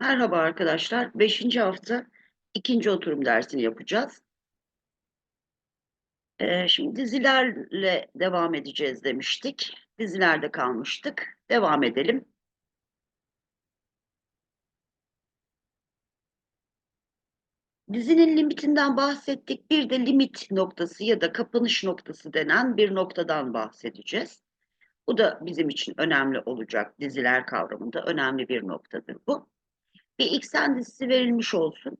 Merhaba arkadaşlar. Beşinci hafta ikinci oturum dersini yapacağız. Ee, şimdi dizilerle devam edeceğiz demiştik. Dizilerde kalmıştık. Devam edelim. Dizinin limitinden bahsettik. Bir de limit noktası ya da kapanış noktası denen bir noktadan bahsedeceğiz. Bu da bizim için önemli olacak. Diziler kavramında önemli bir noktadır bu. Bir xn dizisi verilmiş olsun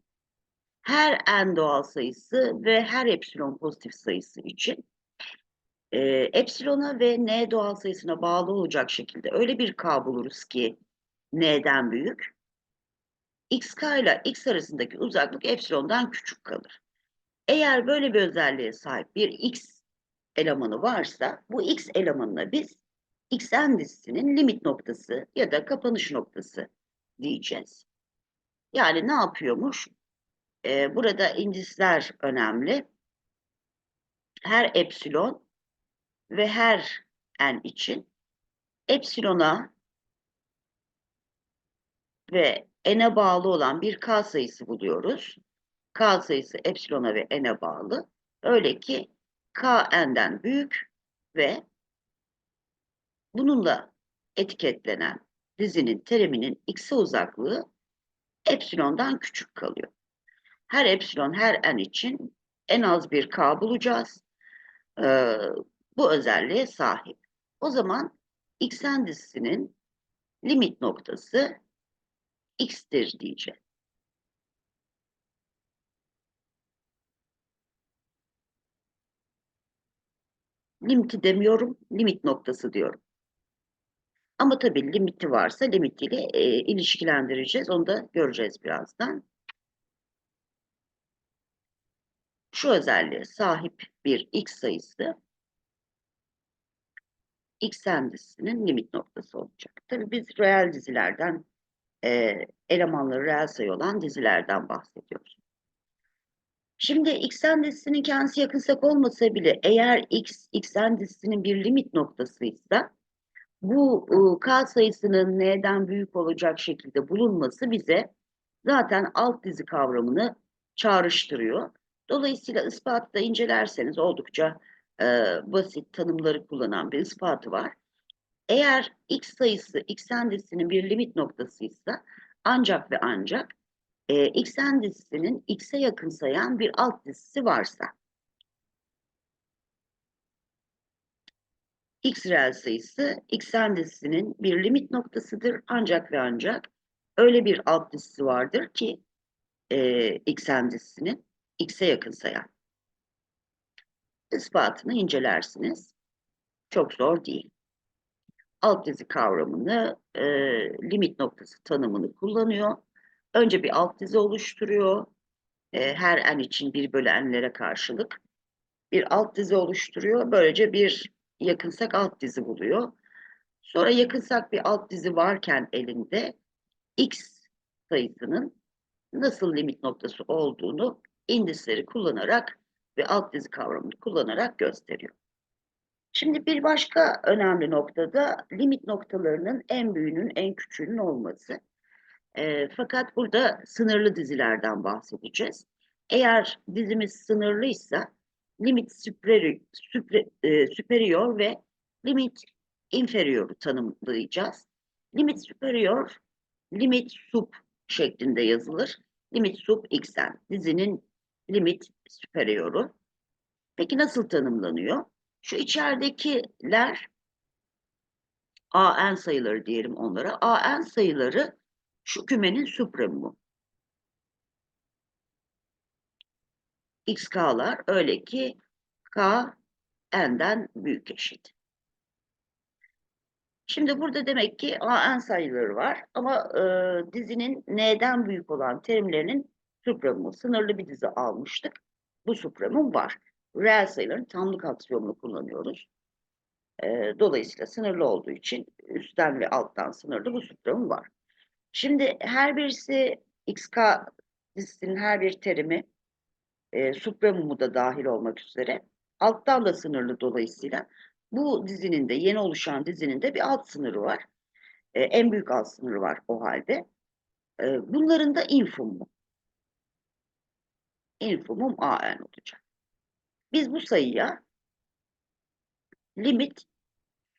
her n doğal sayısı ve her epsilon pozitif sayısı için e, epsilona ve n doğal sayısına bağlı olacak şekilde öyle bir k buluruz ki n'den büyük. xk ile x arasındaki uzaklık epsilondan küçük kalır. Eğer böyle bir özelliğe sahip bir x elemanı varsa bu x elemanına biz xn dizisinin limit noktası ya da kapanış noktası diyeceğiz. Yani ne yapıyormuş? Ee, burada indisler önemli. Her epsilon ve her n için epsilona ve n'e bağlı olan bir k sayısı buluyoruz. K sayısı epsilona ve n'e bağlı. Öyle ki k n'den büyük ve bununla etiketlenen dizinin teriminin x'e uzaklığı epsilondan küçük kalıyor. Her epsilon her n için en az bir k bulacağız. Ee, bu özelliğe sahip. O zaman xn dizisinin limit noktası x'tir diyeceğiz. Limiti demiyorum, limit noktası diyorum. Ama tabii limiti varsa limitiyle e, ilişkilendireceğiz. Onu da göreceğiz birazdan. Şu özelliğe sahip bir x sayısı xn dizisinin limit noktası olacak. Tabii biz reel dizilerden, e, elemanları reel sayı olan dizilerden bahsediyoruz. Şimdi xn dizisinin kendisi yakınsak olmasa bile eğer x, xn dizisinin bir limit noktasıysa bu e, k sayısının n'den büyük olacak şekilde bulunması bize zaten alt dizi kavramını çağrıştırıyor. Dolayısıyla ispatta incelerseniz oldukça e, basit tanımları kullanan bir ispatı var. Eğer x sayısı xn dizisinin bir limit noktasıysa ancak ve ancak e, xn dizisinin x'e yakın sayan bir alt dizisi varsa x reel sayısı xn dizisinin bir limit noktasıdır ancak ve ancak öyle bir alt dizisi vardır ki e, xn dizisinin x'e yakın sayan. İspatını incelersiniz. Çok zor değil. Alt dizi kavramını, e, limit noktası tanımını kullanıyor. Önce bir alt dizi oluşturuyor. E, her n için bir bölü n'lere karşılık. Bir alt dizi oluşturuyor. Böylece bir yakınsak alt dizi buluyor. Sonra yakınsak bir alt dizi varken elinde x sayısının nasıl limit noktası olduğunu indisleri kullanarak ve alt dizi kavramını kullanarak gösteriyor. Şimdi bir başka önemli noktada limit noktalarının en büyüğünün en küçüğünün olması. E, fakat burada sınırlı dizilerden bahsedeceğiz. Eğer dizimiz sınırlıysa limit superior, supre, e, superior ve limit inferior'u tanımlayacağız. Limit superior, limit sub şeklinde yazılır. Limit sub xn dizinin limit superior'u. Peki nasıl tanımlanıyor? Şu içeridekiler AN sayıları diyelim onlara. AN sayıları şu kümenin supremumu. XK'lar öyle ki K N'den büyük eşit. Şimdi burada demek ki AN sayıları var ama e, dizinin N'den büyük olan terimlerinin supremumu sınırlı bir dizi almıştık. Bu supremum var. Reel sayıların tamlık aksiyonunu kullanıyoruz. E, dolayısıyla sınırlı olduğu için üstten ve alttan sınırlı bu supremum var. Şimdi her birisi XK dizisinin her bir terimi e, supremumu da dahil olmak üzere alttan da sınırlı dolayısıyla bu dizinin de yeni oluşan dizinin de bir alt sınırı var. E, en büyük alt sınırı var o halde. E, bunların da infumu. Infumum AN olacak. Biz bu sayıya limit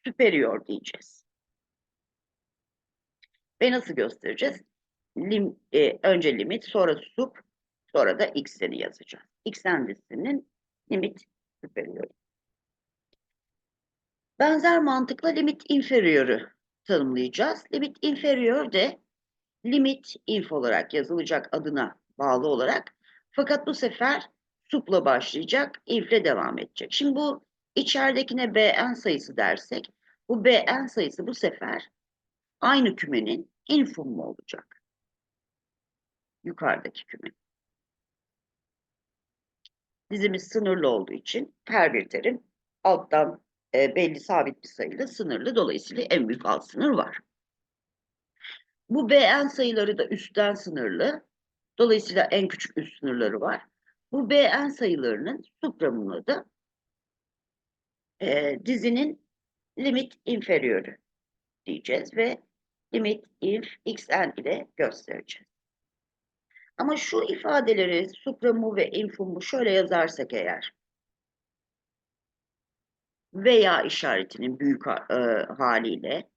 superior diyeceğiz. Ve nasıl göstereceğiz? Lim, e, önce limit, sonra sub, sonra da x'ini yazacağız. x'en dizisinin limit superior. Benzer mantıkla limit inferior'ı tanımlayacağız. Limit inferior de limit inf olarak yazılacak adına bağlı olarak. Fakat bu sefer supla başlayacak, infle devam edecek. Şimdi bu içeridekine bn sayısı dersek, bu bn sayısı bu sefer aynı kümenin infumu olacak. Yukarıdaki küme. Dizimiz sınırlı olduğu için her bir terim alttan e, belli sabit bir sayıyla sınırlı. Dolayısıyla en büyük alt sınır var. Bu bn sayıları da üstten sınırlı. Dolayısıyla en küçük üst sınırları var. Bu bn sayılarının supramını da e, dizinin limit inferiörü diyeceğiz ve limit inf xn ile göstereceğiz. Ama şu ifadeleri supramu ve infumu şöyle yazarsak eğer veya işaretinin büyük e, haliyle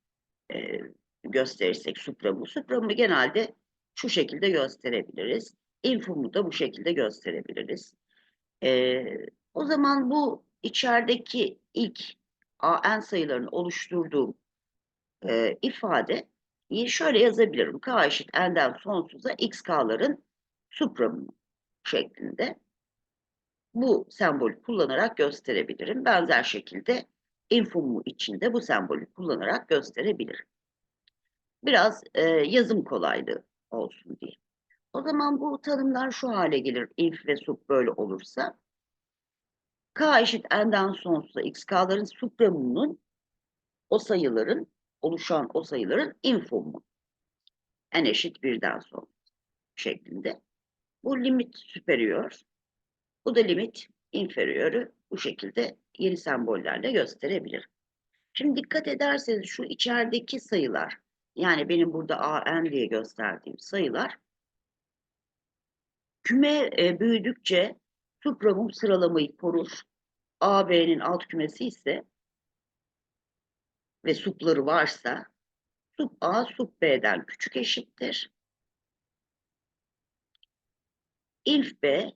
e, gösterirsek supramu. Supramu genelde şu şekilde gösterebiliriz. Infumu da bu şekilde gösterebiliriz. E, o zaman bu içerideki ilk AN sayılarını oluşturduğum e, ifadeyi şöyle yazabilirim. K eşit n'den sonsuza xk'ların supramu şeklinde bu sembolü kullanarak gösterebilirim. Benzer şekilde infumu içinde bu sembolü kullanarak gösterebilirim. Biraz e, yazım kolaylığı olsun diye. O zaman bu tanımlar şu hale gelir. Inf ve sub böyle olursa. K eşit n'den sonsuza xk'ların supramunun o sayıların oluşan o sayıların infumu. n eşit birden sonra şeklinde. Bu limit superior. Bu da limit inferior'ü bu şekilde yeni sembollerle gösterebilir. Şimdi dikkat ederseniz şu içerideki sayılar yani benim burada AN diye gösterdiğim sayılar küme e, büyüdükçe supramum sıralamayı korur. AB'nin alt kümesi ise ve supları varsa sup A sup B'den küçük eşittir. Inf B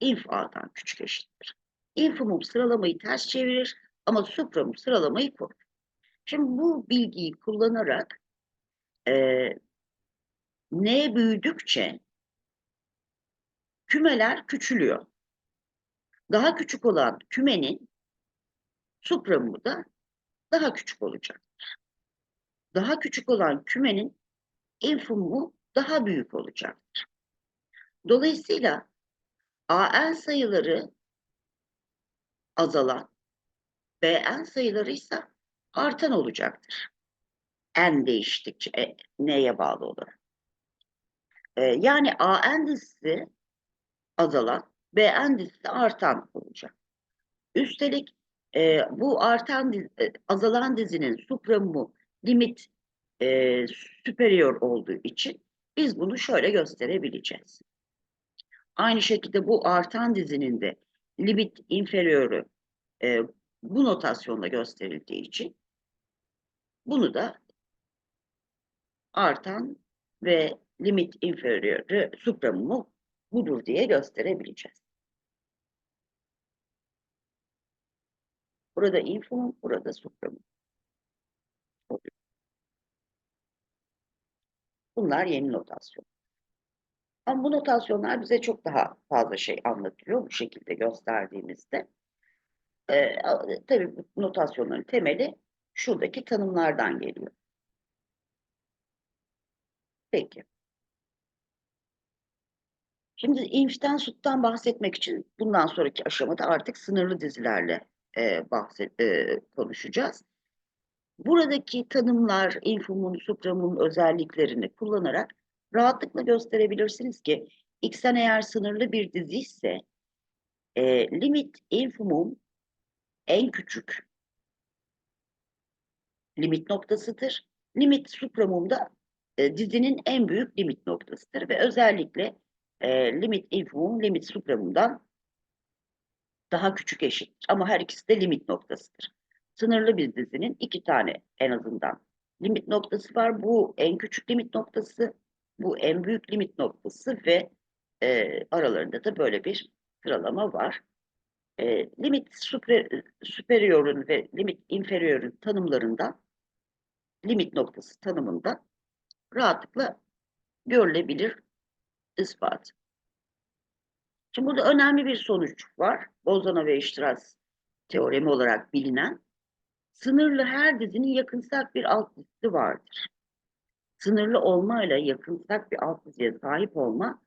inf A'dan küçük eşittir. Infimum sıralamayı ters çevirir ama supramum sıralamayı korur. Şimdi bu bilgiyi kullanarak e, n büyüdükçe kümeler küçülüyor. Daha küçük olan kümenin supramumu da daha küçük olacaktır. Daha küçük olan kümenin infimumu daha büyük olacaktır. Dolayısıyla AN sayıları azalan, BN sayıları ise artan olacaktır. N değiştikçe e, neye bağlı olarak. E, yani AN dizisi azalan, BN dizisi artan olacak. Üstelik e, bu artan diz, e, azalan dizinin supramu limit e, superior olduğu için biz bunu şöyle gösterebileceğiz. Aynı şekilde bu artan dizinin de limit inferior'ü e, bu notasyonla gösterildiği için bunu da artan ve limit inferior'ü supramumu budur diye gösterebileceğiz. Burada infimum, burada supramum. Bunlar yeni notasyon. Ama bu notasyonlar bize çok daha fazla şey anlatıyor bu şekilde gösterdiğimizde. Ee, tabii bu notasyonların temeli şuradaki tanımlardan geliyor. Peki. Şimdi inf'ten suttan bahsetmek için bundan sonraki aşamada artık sınırlı dizilerle e, bahset, e, konuşacağız. Buradaki tanımlar, infumun, supramun özelliklerini kullanarak rahatlıkla gösterebilirsiniz ki x'ten eğer sınırlı bir dizi ise e, limit infimum en küçük limit noktasıdır. Limit supramum da e, dizinin en büyük limit noktasıdır ve özellikle e, limit infimum, limit supremum'dan daha küçük eşittir. Ama her ikisi de limit noktasıdır. Sınırlı bir dizinin iki tane en azından limit noktası var. Bu en küçük limit noktası, bu en büyük limit noktası ve e, aralarında da böyle bir sıralama var. E, limit super, superior'un ve limit inferior'un tanımlarından limit noktası tanımında rahatlıkla görülebilir ispat. Şimdi burada önemli bir sonuç var. Bolzano ve Strauss teoremi olarak bilinen. Sınırlı her dizinin yakınsak bir alt dizisi vardır. Sınırlı olmayla yakınsak bir alt diziye sahip olma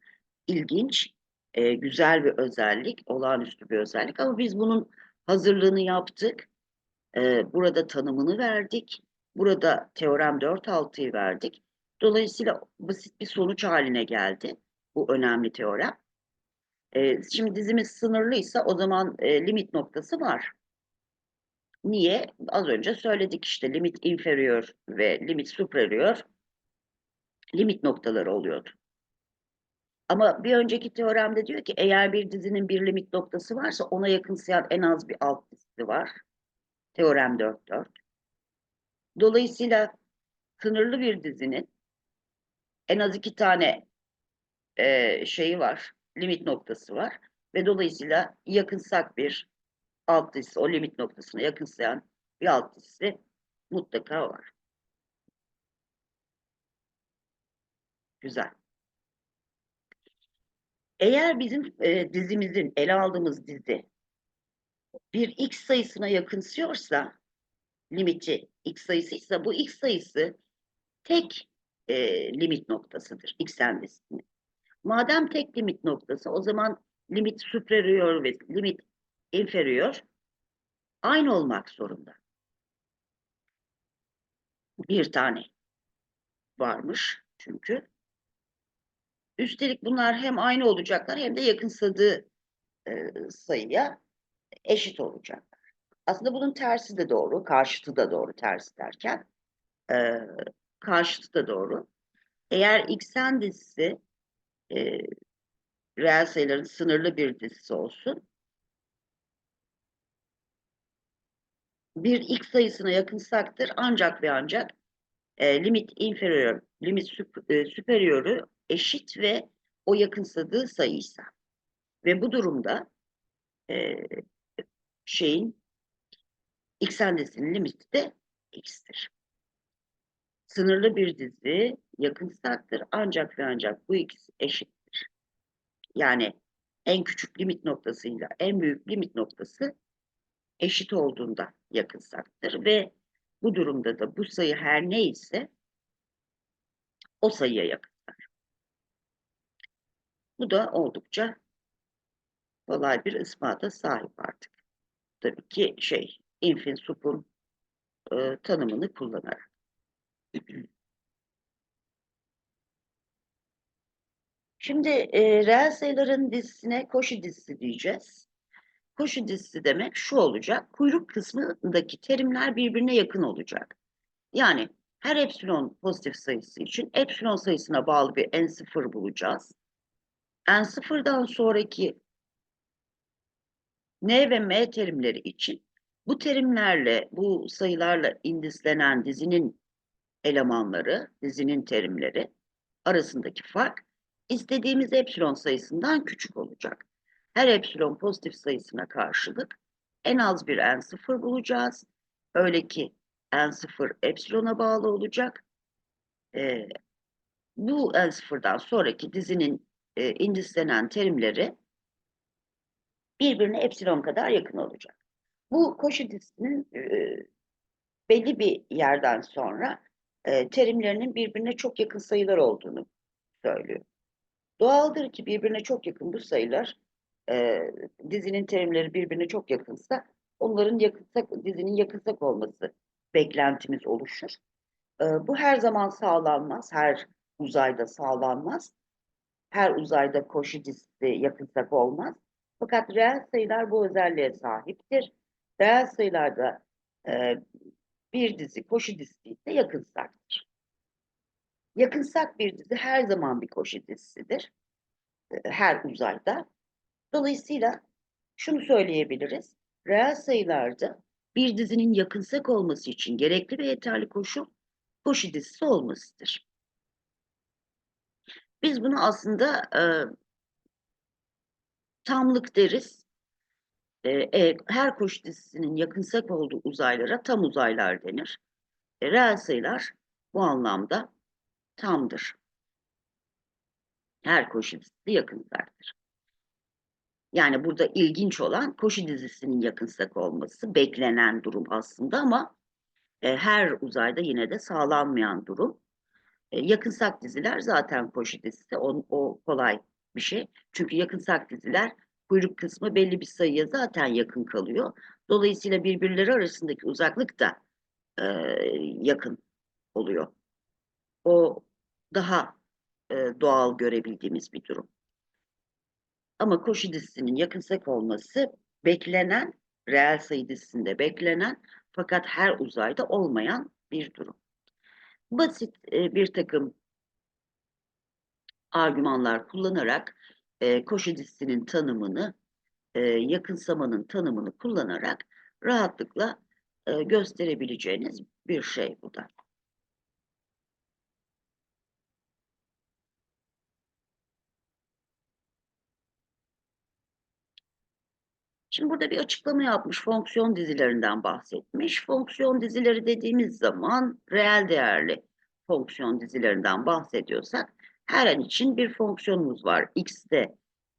ilginç, e, güzel bir özellik, olağanüstü bir özellik. Ama biz bunun hazırlığını yaptık. E, burada tanımını verdik. Burada teorem 4.6'yı verdik. Dolayısıyla basit bir sonuç haline geldi bu önemli teorem. E, şimdi dizimiz sınırlıysa o zaman e, limit noktası var. Niye? Az önce söyledik işte limit inferior ve limit superior limit noktaları oluyordu. Ama bir önceki teoremde diyor ki eğer bir dizinin bir limit noktası varsa ona yakınsayan en az bir alt dizisi var. Teorem 4.4. Dolayısıyla sınırlı bir dizinin en az iki tane e, şeyi var, limit noktası var ve dolayısıyla yakınsak bir alt dizisi, o limit noktasına yakınsayan bir alt dizisi mutlaka var. Güzel. Eğer bizim e, dizimizin, ele aldığımız dizi bir x sayısına yakınsıyorsa, limiti x sayısıysa bu x sayısı tek e, limit noktasıdır x'en dizisinin. Madem tek limit noktası o zaman limit superior ve limit inferior aynı olmak zorunda. Bir tane varmış çünkü. Üstelik bunlar hem aynı olacaklar hem de yakınsadığı e, sayıya eşit olacaklar. Aslında bunun tersi de doğru, karşıtı da doğru tersi derken. E, karşıtı da doğru. Eğer x'en dizisi e, reel sayıların sınırlı bir dizisi olsun. Bir x sayısına yakınsaktır ancak ve ancak e, limit inferior, limit süp, e, superior'u eşit ve o yakınsadığı sayıysa. Ve bu durumda e, şeyin x endesinin limiti de x'tir. Sınırlı bir dizi yakınsaktır ancak ve ancak bu ikisi eşittir. Yani en küçük limit noktasıyla en büyük limit noktası eşit olduğunda yakınsaktır ve bu durumda da bu sayı her neyse o sayıya yakınsar. Bu da oldukça kolay bir ispata sahip artık. Tabii ki şey, infin supun e, tanımını kullanarak. Şimdi e, reel sayıların dizisine koşu dizisi diyeceğiz. Koşu dizisi demek şu olacak. Kuyruk kısmındaki terimler birbirine yakın olacak. Yani her epsilon pozitif sayısı için epsilon sayısına bağlı bir n0 bulacağız. N0'dan sonraki n ve m terimleri için bu terimlerle, bu sayılarla indislenen dizinin elemanları, dizinin terimleri arasındaki fark istediğimiz epsilon sayısından küçük olacak. Her epsilon pozitif sayısına karşılık en az bir n0 bulacağız. Öyle ki n0 epsilona bağlı olacak. Ee, bu n0'dan sonraki dizinin e, indislenen terimleri birbirine epsilon kadar yakın olacak. Bu koşu e, belli bir yerden sonra e, terimlerinin birbirine çok yakın sayılar olduğunu söylüyor. Doğaldır ki birbirine çok yakın bu sayılar e, dizinin terimleri birbirine çok yakınsa onların yakınsak, dizinin yakınsak olması beklentimiz oluşur. E, bu her zaman sağlanmaz, her uzayda sağlanmaz. Her uzayda koşu dizisi yakınsak olmaz. Fakat reel sayılar bu özelliğe sahiptir. Reel sayılarda e, bir dizi koşu dizisi ise yakınsaktır. Yakınsak bir dizi her zaman bir koşu dizisidir. E, Her uzayda. Dolayısıyla şunu söyleyebiliriz. Reel sayılarda bir dizinin yakınsak olması için gerekli ve yeterli koşul koşu dizisi olmasıdır. Biz bunu aslında e, tamlık deriz. E, e, her koşu dizisinin yakınsak olduğu uzaylara tam uzaylar denir. E, reel sayılar bu anlamda tamdır. Her koşu dizisi yakınsaktır. Yani burada ilginç olan koşu dizisinin yakınsak olması beklenen durum aslında ama e, her uzayda yine de sağlanmayan durum. E, yakınsak diziler zaten koşu dizisi o, o kolay bir şey. Çünkü yakınsak diziler kuyruk kısmı belli bir sayıya zaten yakın kalıyor. Dolayısıyla birbirleri arasındaki uzaklık da e, yakın oluyor. O daha e, doğal görebildiğimiz bir durum. Ama koşu dizisinin yakınsak olması beklenen, reel sayı dizisinde beklenen fakat her uzayda olmayan bir durum. Basit e, bir takım argümanlar kullanarak e, koşu dizisinin tanımını, e, yakınsamanın tanımını kullanarak rahatlıkla e, gösterebileceğiniz bir şey bu da. Şimdi burada bir açıklama yapmış, fonksiyon dizilerinden bahsetmiş. Fonksiyon dizileri dediğimiz zaman reel değerli fonksiyon dizilerinden bahsediyorsak her an için bir fonksiyonumuz var. X'de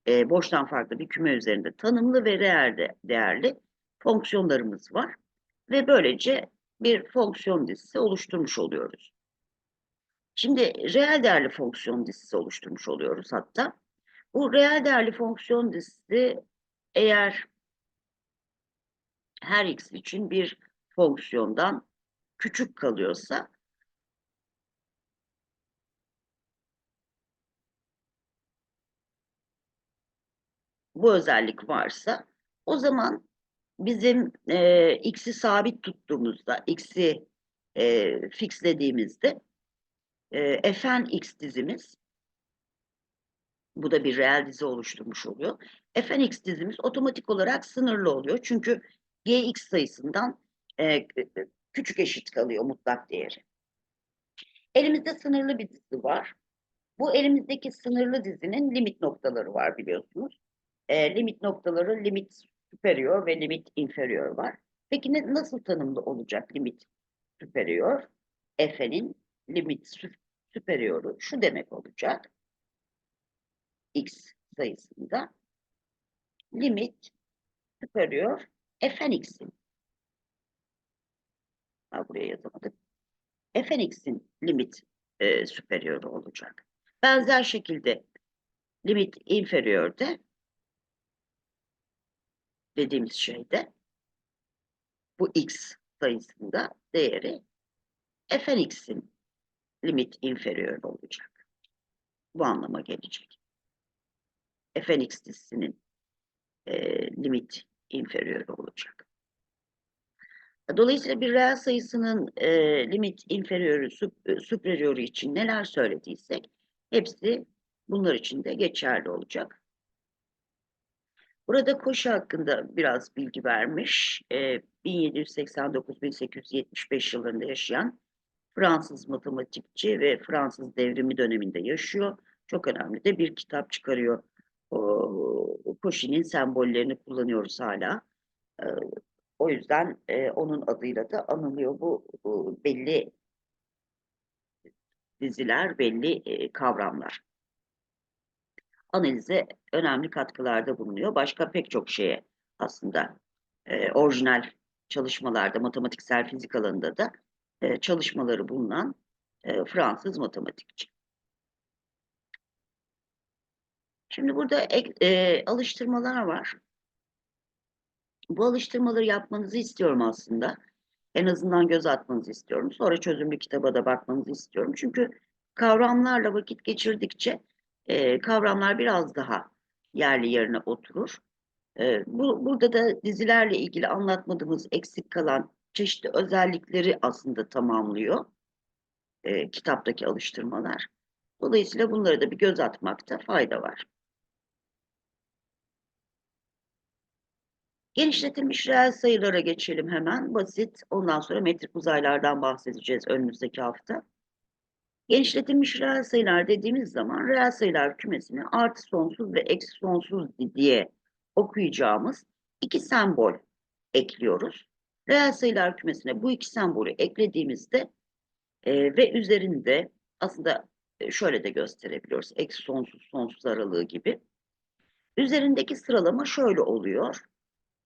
e, boştan farklı bir küme üzerinde tanımlı ve reel de, değerli fonksiyonlarımız var. Ve böylece bir fonksiyon dizisi oluşturmuş oluyoruz. Şimdi reel değerli fonksiyon dizisi oluşturmuş oluyoruz hatta. Bu reel değerli fonksiyon dizisi eğer her x için bir fonksiyondan küçük kalıyorsa bu özellik varsa o zaman bizim e, x'i sabit tuttuğumuzda x'i e, fixlediğimizde e, fn x dizimiz bu da bir reel dizi oluşturmuş oluyor. fn x dizimiz otomatik olarak sınırlı oluyor. Çünkü gx sayısından e, küçük eşit kalıyor mutlak değeri. Elimizde sınırlı bir dizi var. Bu elimizdeki sınırlı dizinin limit noktaları var biliyorsunuz. E, limit noktaları limit superior ve limit inferior var. Peki ne, nasıl tanımlı olacak limit superior? F'nin limit superior'u şu demek olacak. X sayısında limit superior fnx'in ha, buraya yazamadık. fnx'in limit e, superior olacak. Benzer şekilde limit inferior de dediğimiz şeyde bu x sayısında değeri fnx'in limit inferior olacak. Bu anlama gelecek. fnx dizisinin e, limit inferior olacak. Dolayısıyla bir reel sayısının e, limit inferiorü, superiorü için neler söylediysek hepsi bunlar için de geçerli olacak. Burada koşu hakkında biraz bilgi vermiş. E, 1789-1875 yıllarında yaşayan Fransız matematikçi ve Fransız devrimi döneminde yaşıyor. Çok önemli de bir kitap çıkarıyor. O, Cauchy'nin sembollerini kullanıyoruz hala. E, o yüzden e, onun adıyla da anılıyor. Bu, belli diziler, belli e, kavramlar. Analize önemli katkılarda bulunuyor. Başka pek çok şeye aslında e, orijinal çalışmalarda, matematiksel fizik alanında da e, çalışmaları bulunan Fransız matematikçi. Şimdi burada e, alıştırmalar var. Bu alıştırmaları yapmanızı istiyorum aslında. En azından göz atmanızı istiyorum. Sonra çözümlü kitaba da bakmanızı istiyorum. Çünkü kavramlarla vakit geçirdikçe e, kavramlar biraz daha yerli yerine oturur. E, bu, burada da dizilerle ilgili anlatmadığımız eksik kalan çeşitli özellikleri aslında tamamlıyor. e, kitaptaki alıştırmalar. Dolayısıyla bunlara da bir göz atmakta fayda var. Genişletilmiş reel sayılara geçelim hemen. Basit. Ondan sonra metrik uzaylardan bahsedeceğiz önümüzdeki hafta. Genişletilmiş reel sayılar dediğimiz zaman reel sayılar kümesini artı sonsuz ve eksi sonsuz diye okuyacağımız iki sembol ekliyoruz. Reel sayılar kümesine bu iki sembolü eklediğimizde e, ve üzerinde aslında e, şöyle de gösterebiliyoruz. Eksi sonsuz, sonsuz aralığı gibi. Üzerindeki sıralama şöyle oluyor.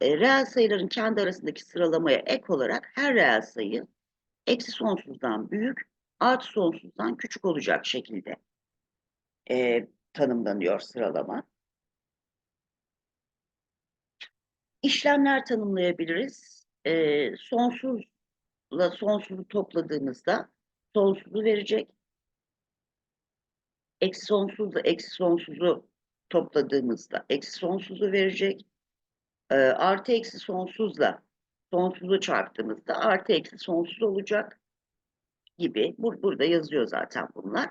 E, reel sayıların kendi arasındaki sıralamaya ek olarak her reel sayı eksi sonsuzdan büyük, artı sonsuzdan küçük olacak şekilde e, tanımlanıyor sıralama. İşlemler tanımlayabiliriz. E, sonsuzla sonsuzu topladığımızda sonsuzu verecek. Eksi sonsuzla eksi sonsuzu topladığımızda eksi sonsuzu verecek. E, artı eksi sonsuzla sonsuzu çarptığımızda artı eksi sonsuz olacak gibi. Bur burada yazıyor zaten bunlar.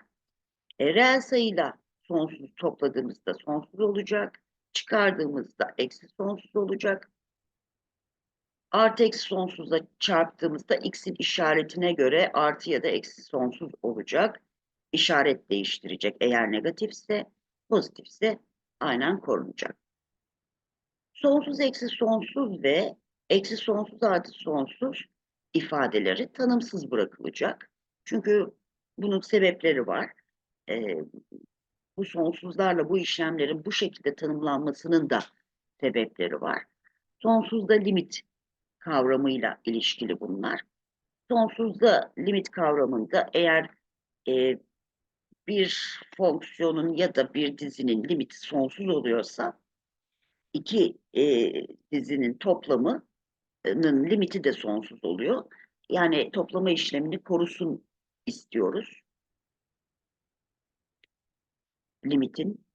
E, reel sayıyla sonsuz topladığımızda sonsuz olacak. Çıkardığımızda eksi sonsuz olacak. Artı eksi sonsuzla çarptığımızda x'in işaretine göre artı ya da eksi sonsuz olacak. İşaret değiştirecek. Eğer negatifse, pozitifse aynen korunacak. Sonsuz eksi sonsuz ve eksi sonsuz artı sonsuz ifadeleri tanımsız bırakılacak. Çünkü bunun sebepleri var. Ee, bu sonsuzlarla bu işlemlerin bu şekilde tanımlanmasının da sebepleri var. Sonsuzda limit kavramıyla ilişkili bunlar. Sonsuzda limit kavramında eğer e, bir fonksiyonun ya da bir dizinin limiti sonsuz oluyorsa iki e, dizinin toplamının limiti de sonsuz oluyor. Yani toplama işlemini korusun istiyoruz. Limitin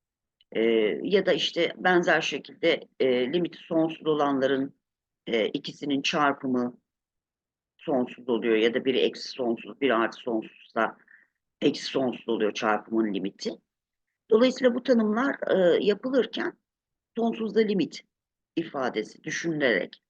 e, ya da işte benzer şekilde e, limiti sonsuz olanların e, ikisinin çarpımı sonsuz oluyor ya da biri eksi sonsuz, biri artı sonsuzsa eksi sonsuz oluyor çarpımın limiti. Dolayısıyla bu tanımlar e, yapılırken sonsuzda limit ifadesi düşünülerek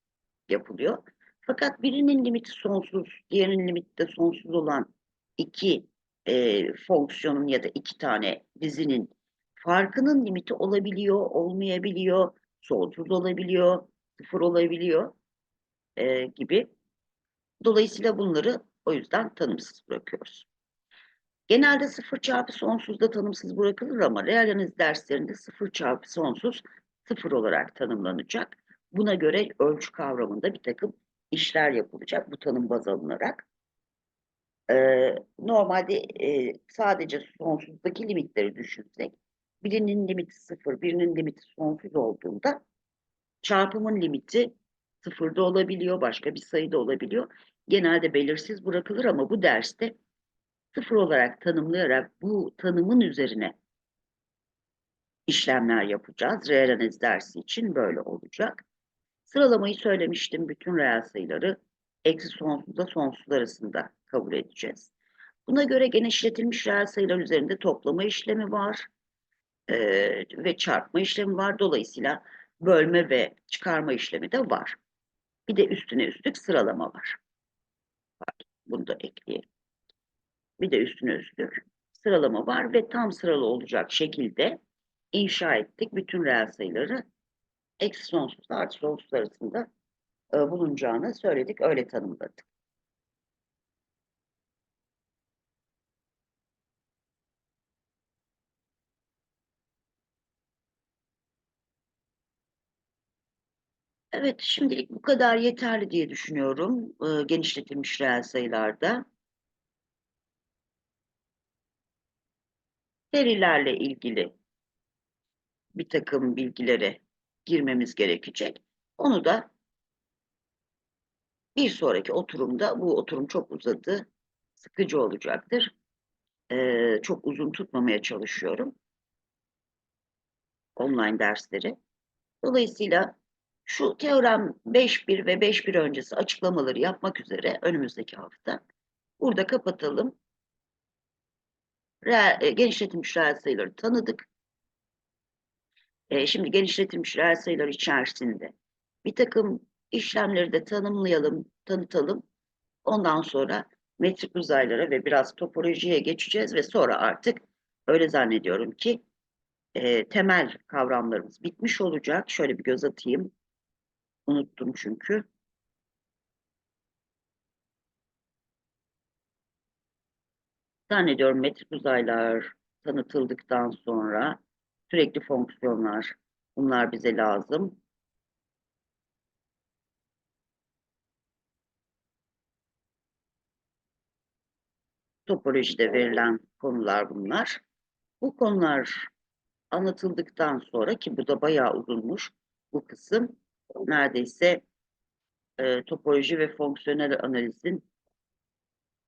yapılıyor. Fakat birinin limiti sonsuz, diğerinin limiti de sonsuz olan iki e, fonksiyonun ya da iki tane dizinin farkının limiti olabiliyor, olmayabiliyor, sonsuz olabiliyor, sıfır olabiliyor e, gibi. Dolayısıyla bunları o yüzden tanımsız bırakıyoruz. Genelde sıfır çarpı sonsuzda tanımsız bırakılır ama analiz derslerinde sıfır çarpı sonsuz sıfır olarak tanımlanacak. Buna göre ölçü kavramında bir takım işler yapılacak bu tanım baz alınarak. Ee, normalde e, sadece sonsuzdaki limitleri düşünsek, birinin limiti sıfır, birinin limiti sonsuz olduğunda çarpımın limiti sıfırda olabiliyor, başka bir sayıda olabiliyor. Genelde belirsiz bırakılır ama bu derste sıfır olarak tanımlayarak bu tanımın üzerine işlemler yapacağız. Reel analiz dersi için böyle olacak. Sıralamayı söylemiştim. Bütün reel sayıları eksi sonsuzla sonsuz arasında kabul edeceğiz. Buna göre genişletilmiş reel sayılar üzerinde toplama işlemi var e, ve çarpma işlemi var. Dolayısıyla bölme ve çıkarma işlemi de var. Bir de üstüne üstlük sıralama var. Bunu da ekleyelim. Bir de üstüne üstlük sıralama var ve tam sıralı olacak şekilde inşa ettik. Bütün reel sayıları eksi sonsuz artı sonsuz arasında e, bulunacağını söyledik. Öyle tanımladık. Evet, şimdilik bu kadar yeterli diye düşünüyorum e, genişletilmiş reel sayılarda. Verilerle ilgili bir takım bilgilere girmemiz gerekecek. Onu da bir sonraki oturumda, bu oturum çok uzadı, sıkıcı olacaktır. Ee, çok uzun tutmamaya çalışıyorum online dersleri. Dolayısıyla şu teorem 5.1 ve 5.1 öncesi açıklamaları yapmak üzere önümüzdeki hafta burada kapatalım. Reel, e, genişletilmiş reel sayıları tanıdık. E, şimdi genişletilmiş reel sayılar içerisinde bir takım işlemleri de tanımlayalım, tanıtalım. Ondan sonra metrik uzaylara ve biraz topolojiye geçeceğiz ve sonra artık öyle zannediyorum ki e, temel kavramlarımız bitmiş olacak. Şöyle bir göz atayım. Unuttum çünkü. Zannediyorum metrik uzaylar tanıtıldıktan sonra sürekli fonksiyonlar bunlar bize lazım. Topolojide verilen konular bunlar. Bu konular anlatıldıktan sonra ki bu da bayağı uzunmuş bu kısım neredeyse e, topoloji ve fonksiyonel analizin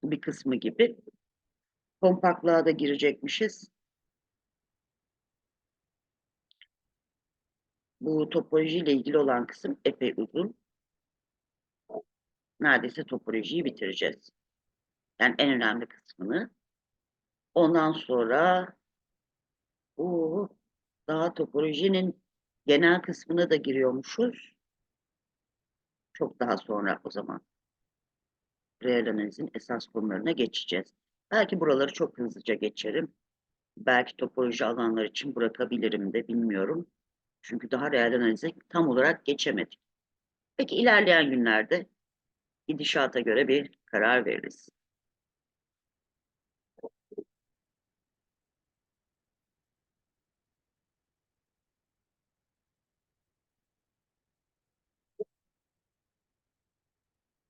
bir kısmı gibi kompaktlığa da girecekmişiz. Bu topoloji ile ilgili olan kısım epey uzun. Neredeyse topolojiyi bitireceğiz. Yani en önemli kısmını. Ondan sonra o daha topolojinin genel kısmına da giriyormuşuz. Çok daha sonra o zaman reel analizin esas konularına geçeceğiz. Belki buraları çok hızlıca geçerim. Belki topoloji alanlar için bırakabilirim de bilmiyorum. Çünkü daha reel analize tam olarak geçemedik. Peki ilerleyen günlerde gidişata göre bir karar veririz.